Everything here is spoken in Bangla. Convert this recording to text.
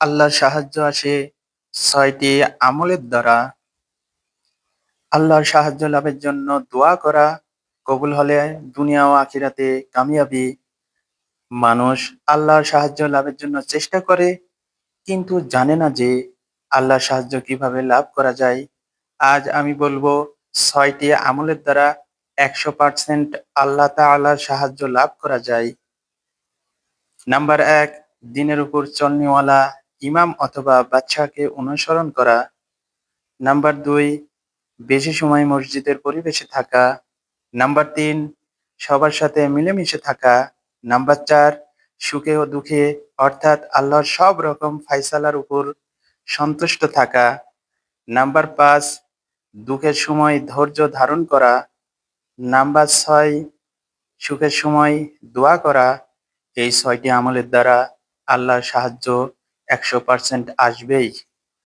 আল্লাহর সাহায্য আসে ছয়টি আমলের দ্বারা। আল্লাহর সাহায্য লাভের জন্য দোয়া করা, কবুল হলে দুনিয়া ও আখিরাতে কামিয়াবি। মানুষ আল্লাহর সাহায্য লাভের জন্য চেষ্টা করে, কিন্তু জানে না যে আল্লাহর সাহায্য কীভাবে লাভ করা যায়। আজ আমি বলব, ছয়টি আমলের দ্বারা একশো পার্সেন্ট আল্লাহ তাআলার সাহায্য লাভ করা যায়। নাম্বার এক, দিনের উপর চলনিওয়ালা ইমাম অথবা বাচ্চাকে অনুসরণ করা। নাম্বার দুই, বেশি সময় মসজিদের পরিবেশে থাকা। নাম্বার তিন, সবার সাথে মিলেমিশে থাকা। নাম্বার চার, সুখে ও দুঃখে, অর্থাৎ আল্লাহর সব রকম ফাইসালার উপর সন্তুষ্ট থাকা। নাম্বার পাঁচ, দুঃখের সময় ধৈর্য ধারণ করা। নাম্বার ছয়, সুখের সময় দোয়া করা। এই ছয়টি আমলের দ্বারা আল্লাহর সাহায্য একশো পার্সেন্ট আসবেই।